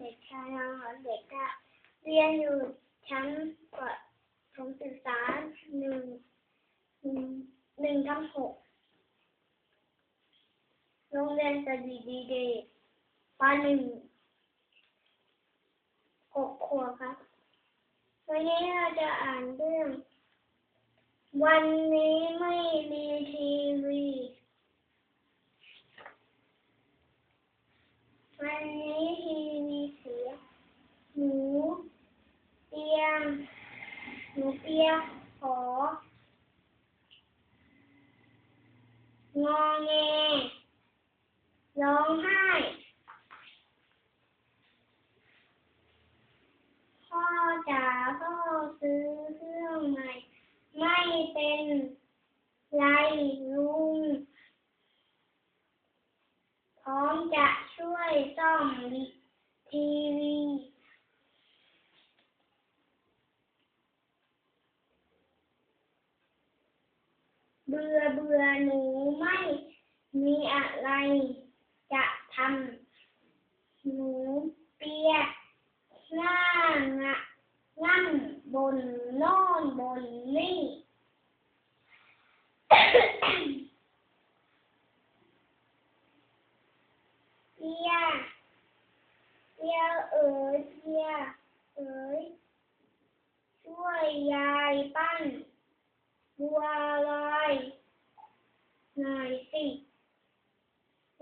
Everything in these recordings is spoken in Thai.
เด็กชายนางหอนเด็กค่ะเรียนอยู่ชั้นประถมศึกษาหนึ่งหนึ่งหนึ่งทับหกโรงเรียนสดีดีเดย์ปหนึ่งหกขวบครับ วันนี้เราจะอ่านเรื่อง วันนี้ไม่มีทีวีวันนี้ทีวีเสียหนูเตียง หนูเปียกของอแงร้องไห้ พ่อจ๋าพ่อซื้อเครื่องใหม่ ไม่เป็นไรลุง พร้อมจะช่วยซ่อมทีวี เบื่อเบื่อหนูไม่มีอะไรจะทำหนูเปียกหน้างะนั่งบนน่นบนนี่เปียเปียเอ๋ยเปียเอ๋ยช่วยยายปั้นบัวลอย หน่อยสิ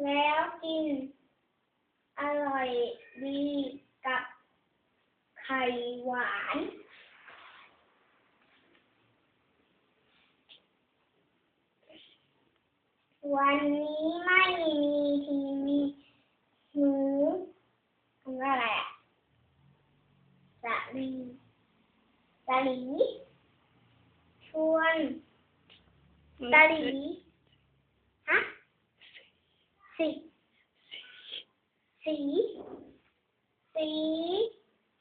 แล้วกิน อร่อยดีกับไข่หวานวันนี้ไม่มีทีวีหนูคำว่าอะไรอะสะลีสะลีชวนสะลี สีสีสี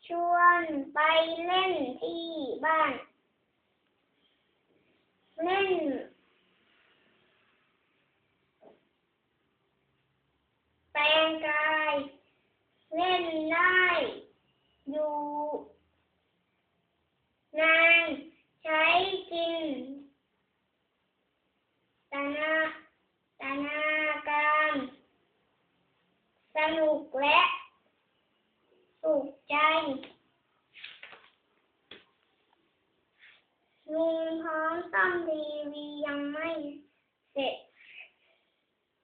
ชวนไปเล่นที่บ้าน เล่น แปลงกาย เล่นได้ อยู่ นานใช้กินตนาตนาการ ส นุกและสุขใจลุงพร้อมซ่อมทีวียังไม่เสร็จ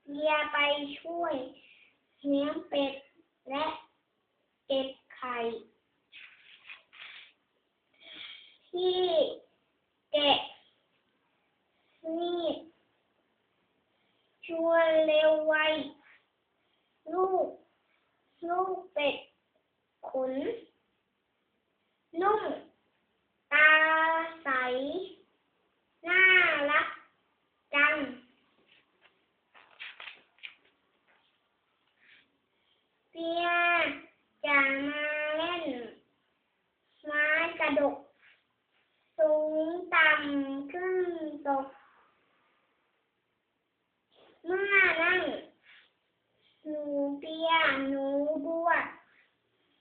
เกียไปช่วยเลี้ยงเป็ดและเก็บไข่ ที่แกะนี่ช่วนเร็วไว ลูก ลูกเป็ดข นนุ่ม ตาใส น่ารักจัง เปียจะมาเล่น ไม้กระดก สูงต่ำขึ้นตก เมื่อนั่ง หนูเปียหนูบัว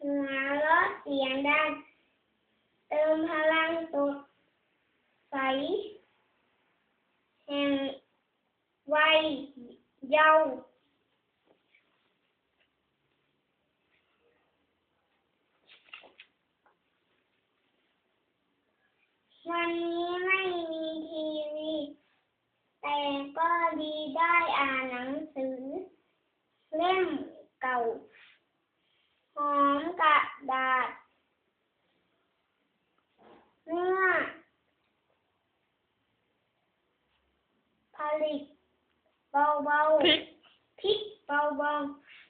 หัวเราะ เสียงดังเติมพลังสดใสแห่งวัยเยาว์วันนี้ไม่มีทีวี แต่ก็ดีได้อ่านหนังสือ เล่มเก่า หอมกระดาษ อผลิตเบาๆพริกพิกเบา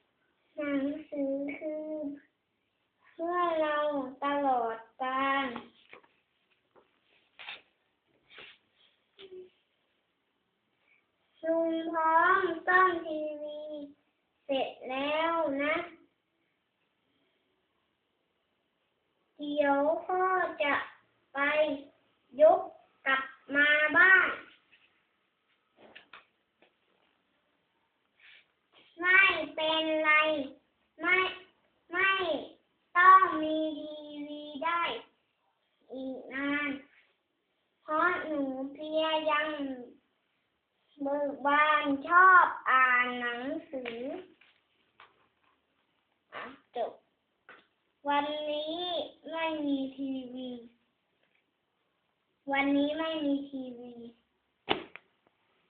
ๆหนังสือคือเพื่อเราตลอดกาลลุงพร้อมซ่อมทีวี เสร็จแล้วนะ เดี๋ยวพ่อจะ ไปยุบกลับมาบ้านไม่เป็นไร ไม่ไม่ต้องมีดีวีได้ อีกนาน เพราะหนูเพียยังเบิกบานชอบอ่านหนังสืออะจบวันนี้ไม่มีทีวี วันนี้ไม่มีทีวี